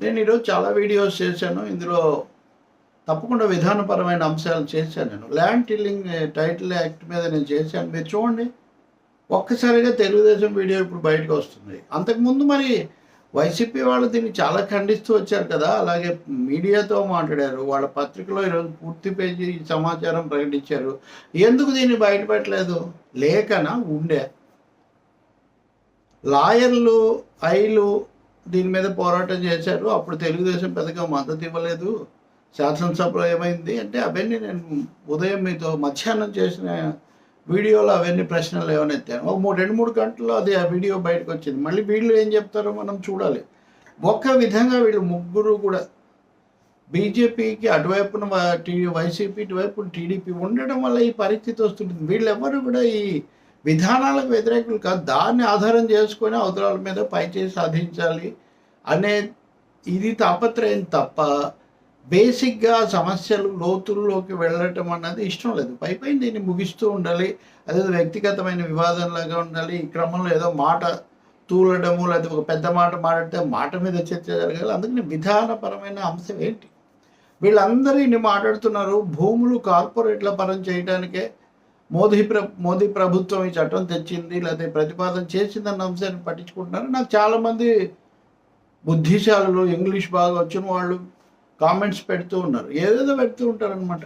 నేను ఈరోజు చాలా వీడియోస్ చేశాను. ఇందులో తప్పకుండా విధానపరమైన అంశాలు చేశాను నేను. ల్యాండ్ టిల్లింగ్ టైటిల్ యాక్ట్ మీద నేను చేశాను. మీరు చూడండి. ఒక్కసారిగా తెలుగుదేశం వీడియో ఇప్పుడు బయటకు వస్తుంది. అంతకుముందు మరి వైసీపీ వాళ్ళు దీన్ని చాలా ఖండిస్తూ వచ్చారు కదా. అలాగే మీడియాతో మాట్లాడారు. వాళ్ళ పత్రికలో ఈరోజు పూర్తి పేజీ సమాచారం ప్రకటించారు. ఎందుకు దీన్ని బయటపెట్టలేదు? లేఖన? ఉండే. లాయర్లు ఐలు దీని మీద పోరాటం చేశారు. అప్పుడు తెలుగుదేశం పెద్దగా మద్దతు ఇవ్వలేదు. శాసనసభలో ఏమైంది అంటే అవన్నీ నేను ఉదయం మీతో మధ్యాహ్నం చేసిన వీడియోలో అవన్నీ ప్రశ్నలు ఏమైనా ఒక మూడు రెండు మూడు గంటల్లో అది ఆ వీడియో బయటకు వచ్చింది. మళ్ళీ వీళ్ళు ఏం చెప్తారో మనం చూడాలి. ఒక్క విధంగా వీళ్ళు ముగ్గురు కూడా బీజేపీకి అటువైపున టీ వైసీపీ ఇటువైపు టీడీపీ ఉండడం వల్ల ఈ పరిస్థితి వస్తుంటుంది. వీళ్ళెవ్వరు కూడా ఈ విధానాలకు వ్యతిరేకులు కాదు. దాన్ని ఆధారం చేసుకొని అవతరాల మీద పైచేసి సాధించాలి అనే ఇది తాపత్రయం తప్ప బేసిక్గా సమస్యలు లోతుల్లోకి వెళ్ళటం అన్నది ఇష్టం లేదు. పై పైన దీన్ని ముగిస్తూ ఉండాలి. అదే వ్యక్తిగతమైన వివాదంలాగా ఉండాలి. ఈ క్రమంలో ఏదో మాట తూలడము లేదా ఒక పెద్ద మాట మాట్లాడితే మాట మీద చర్చ జరగాలి. అందుకని విధానపరమైన అంశం ఏంటి? వీళ్ళందరూ ఇన్ని మాట్లాడుతున్నారు. భూములు కార్పొరేట్ల పరం చేయడానికే మోదీ ప్ర మోదీ ప్రభుత్వం ఈ చట్టం తెచ్చింది లేకపోతే ప్రతిపాదన చేసిందన్న అంశాన్ని పట్టించుకుంటున్నారు. నాకు చాలామంది బుద్ధిశాలులు ఇంగ్లీష్ బాగా వచ్చిన వాళ్ళు కామెంట్స్ పెడుతూ ఉన్నారు. ఏదేదో పెడుతూ ఉంటారనమాట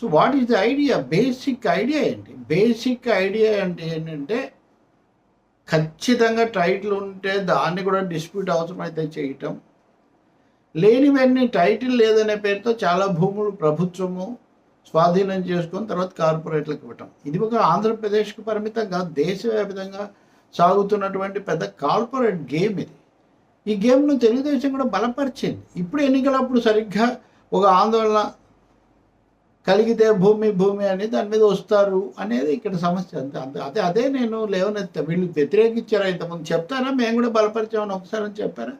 so what is the idea basic idea ఏంటి? బేసిక్ ఐడియా అంటే ఏంటంటే ఖచ్చితంగా టైటిల్ ఉంటే దాన్ని కూడా డిస్ప్యూట్ అవసరమైతే చేయటం. లేనివన్నీ టైటిల్ లేదనే పేరుతో చాలా భూములు ప్రభుత్వము స్వాధీనం చేసుకొని తర్వాత కార్పొరేట్లకు ఇవ్వటం. ఇది ఒక ఆంధ్రప్రదేశ్కు పరిమితంగా దేశవ్యాప్తంగా సాగుతున్నటువంటి పెద్ద కార్పొరేట్ గేమ్ ఇది. ఈ గేమ్ను తెలుగుదేశం కూడా బలపరిచింది. ఇప్పుడు ఎన్నికలప్పుడు సరిగ్గా ఒక ఆందోళన కలిగితే భూమి భూమి అని దాని మీద వస్తారు అనేది ఇక్కడ సమస్య. అంతే అంతే అదే అదే నేను లేవనెత్తా వీళ్ళు వ్యతిరేకించారా ఇంతకుముందు చెప్తారా? మేము కూడా బలపరిచామని ఒకసారి అని చెప్పారా?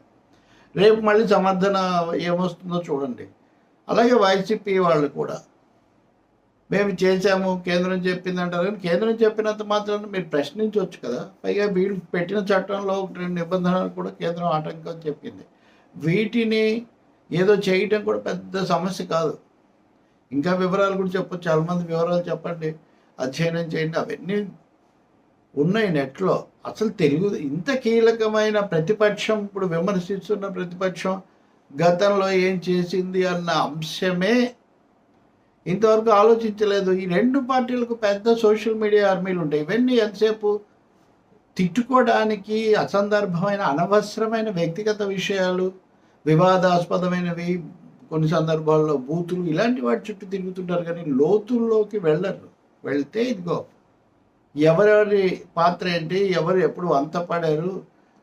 రేపు మళ్ళీ సమర్థన ఏమొస్తుందో చూడండి. అలాగే వైసీపీ వాళ్ళు కూడా మేము చేశాము కేంద్రం చెప్పింది అంటారు. కానీ కేంద్రం చెప్పినంత మాత్రం మీరు ప్రశ్నించవచ్చు కదా. పైగా వీళ్ళు పెట్టిన చట్టంలో ఒక రెండు నిబంధనలు కూడా కేంద్రం ఆటంకం చెప్పింది. వీటిని ఏదో చేయటం కూడా పెద్ద సమస్య కాదు. ఇంకా వివరాలు కూడా చెప్పొచ్చు. చాలా మంది వివరాలు చెప్పండి. అధ్యయనం చేయండి. అవన్నీ ఉన్నాయి నెట్లో. అసలు తెలుగు ఇంత కీలకమైన ప్రతిపక్షం ఇప్పుడు విమర్శిస్తున్న ప్రతిపక్షం గతంలో ఏం చేసింది అన్న అంశమే ఇంతవరకు ఆలోచించలేదు. ఈ రెండు పార్టీలకు పెద్ద సోషల్ మీడియా ఆర్మీలు ఉంటాయి. ఇవన్నీ ఎంతసేపు తిట్టుకోవడానికి అసందర్భమైన అనవసరమైన వ్యక్తిగత విషయాలు వివాదాస్పదమైనవి కొన్ని సందర్భాల్లో బూతులు ఇలాంటి వాటి చుట్టూ తిరుగుతుంటారు కానీ లోతుల్లోకి వెళ్ళరు. వెళ్తే ఇదిగో ఎవరెవరి పాత్ర ఏంటి ఎవరు ఎప్పుడు అంత పడారు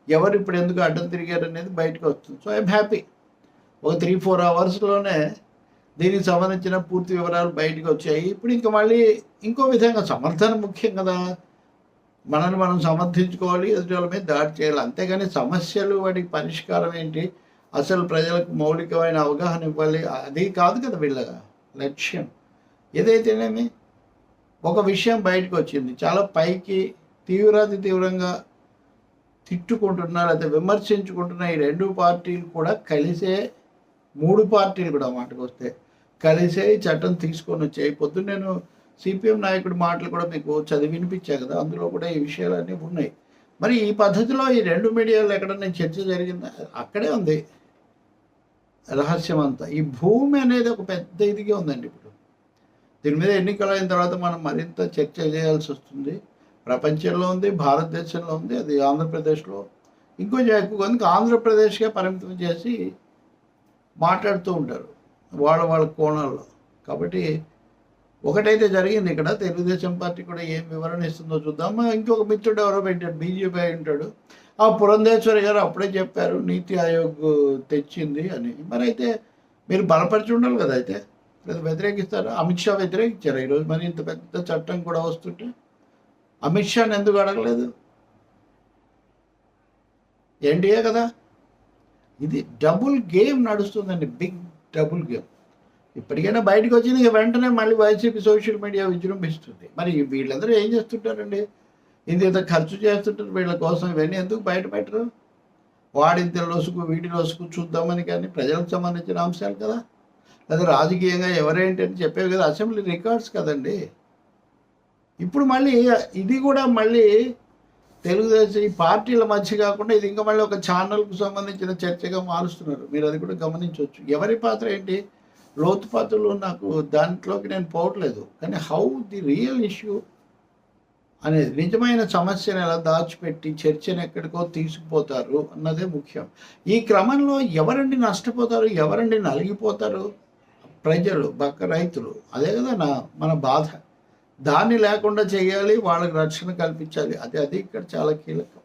ఎవరు ఇప్పుడు ఎందుకు అడ్డం తిరిగారు అనేది బయటకు వస్తుంది. సో ఐఎమ్ హ్యాపీ ఒక త్రీ ఫోర్ అవర్స్లోనే దీనికి సంబంధించిన పూర్తి వివరాలు బయటకు వచ్చాయి. ఇప్పుడు ఇంకా మళ్ళీ ఇంకో విధంగా సమర్థన ముఖ్యం కదా. మనల్ని మనం సమర్థించుకోవాలి ఎదుటి వాళ్ళ మీద దాడి చేయాలి. అంతేగాని సమస్యలు వాటికి పరిష్కారం ఏంటి? అసలు ప్రజలకు మౌలికమైన అవగాహన ఇవ్వాలి. అది కాదు కదా వీళ్ళ లక్ష్యం. ఏదైతేనేమి? ఒక విషయం బయటకు వచ్చింది. చాలా పైకి తీవ్రాతి తీవ్రంగా తిట్టుకుంటున్నా లేకపోతే విమర్శించుకుంటున్న ఈ రెండు పార్టీలు కూడా కలిసే మూడు పార్టీలు కూడా మాటకు వస్తే కలిసే చట్టం తీసుకొని వచ్చాయి. పొద్దున్న నేను సిపిఎం నాయకుడి మాటలు కూడా మీకు చదివి వినిపించా కదా అందులో కూడా ఈ విషయాలన్నీ ఉన్నాయి. మరి ఈ పద్ధతిలో ఈ రెండు మీడియాలో ఎక్కడన్నా చర్చ జరిగిందా? అక్కడే ఉంది రహస్యం అంతా ఈ భూమి అనేది ఒక పెద్ద ఇదిగా ఉందండి ఇప్పుడు. దీని మీద ఎన్నికలు అయిన తర్వాత మనం మరింత చర్చ చేయాల్సి వస్తుంది. ప్రపంచంలో ఉంది భారతదేశంలో ఉంది అది ఆంధ్రప్రదేశ్లో. ఇంకొంచెం ఎక్కువ ఉంది ఆంధ్రప్రదేశ్గా పరిమితం చేసి మాట్లాడుతూ ఉంటారు. వాళ్ళ వాళ్ళ కోణాల్లో. కాబట్టి ఒకటైతే జరిగింది ఇక్కడ తెలుగుదేశం పార్టీ కూడా ఏం వివరణ ఇస్తుందో చూద్దాం. ఇంకొక మిత్రుడు ఎవరో పెట్టాడు బీజేపీ ఉంటాడు. ఆ పురంధేశ్వరి గారు అప్పుడే చెప్పారు నీతి ఆయోగ్ తెచ్చింది అని. మరి అయితే మీరు బలపరిచి ఉండాలి కదా అయితే. లేదా వ్యతిరేకిస్తారు? అమిత్ షా వ్యతిరేకించారు? ఈరోజు మరి ఇంత పెద్ద చట్టం కూడా వస్తుంటే. అమిత్ షాని ఎందుకు అడగలేదు? ఎన్డీఏ కదా. ఇది డబుల్ గేమ్ నడుస్తుందండి. Big double game. ఇప్పటికైనా బయటకు వచ్చింది ఇక వెంటనే మళ్ళీ వైసీపీ సోషల్ మీడియా విజృంభిస్తుంది. మరి వీళ్ళందరూ ఏం చేస్తుంటారండి? ఇంత ఖర్చు చేస్తుంటారు వీళ్ళ కోసం ఇవన్నీ ఎందుకు బయట పెట్టరు? వాడింత లొసుకు వీటి లొసుకు చూద్దామని కానీ ప్రజలకు సంబంధించిన అంశాలు కదా. లేదా రాజకీయంగా ఎవరేంటి అని చెప్పేవి కదా. అసెంబ్లీ రికార్డ్స్ కదండి. ఇప్పుడు మళ్ళీ ఇది కూడా మళ్ళీ తెలుగుదేశం ఈ పార్టీల మధ్య కాకుండా ఇది ఇంకా మళ్ళీ ఒక ఛానల్కు సంబంధించిన చర్చగా మారుస్తున్నారు. మీరు అది కూడా గమనించవచ్చు. ఎవరి పాత్ర ఏంటి? లోతుపాతులు నాకు దాంట్లోకి నేను పోవట్లేదు. కానీ హౌ ది రియల్ ఇష్యూ అనేది నిజమైన సమస్యను ఎలా దాచిపెట్టి చర్చను ఎక్కడికో తీసుకుపోతారు అన్నదే ముఖ్యం. ఈ క్రమంలో ఎవరండి నష్టపోతారు? ఎవరండి నలిగిపోతారు? ప్రజలు బక్క రైతులు. అదే కదా నా మన బాధ. దాన్ని లేకుండా చేయాలి వాళ్ళకి రక్షణ కల్పించాలి. అది అది ఇక్కడ చాలా కీలకం.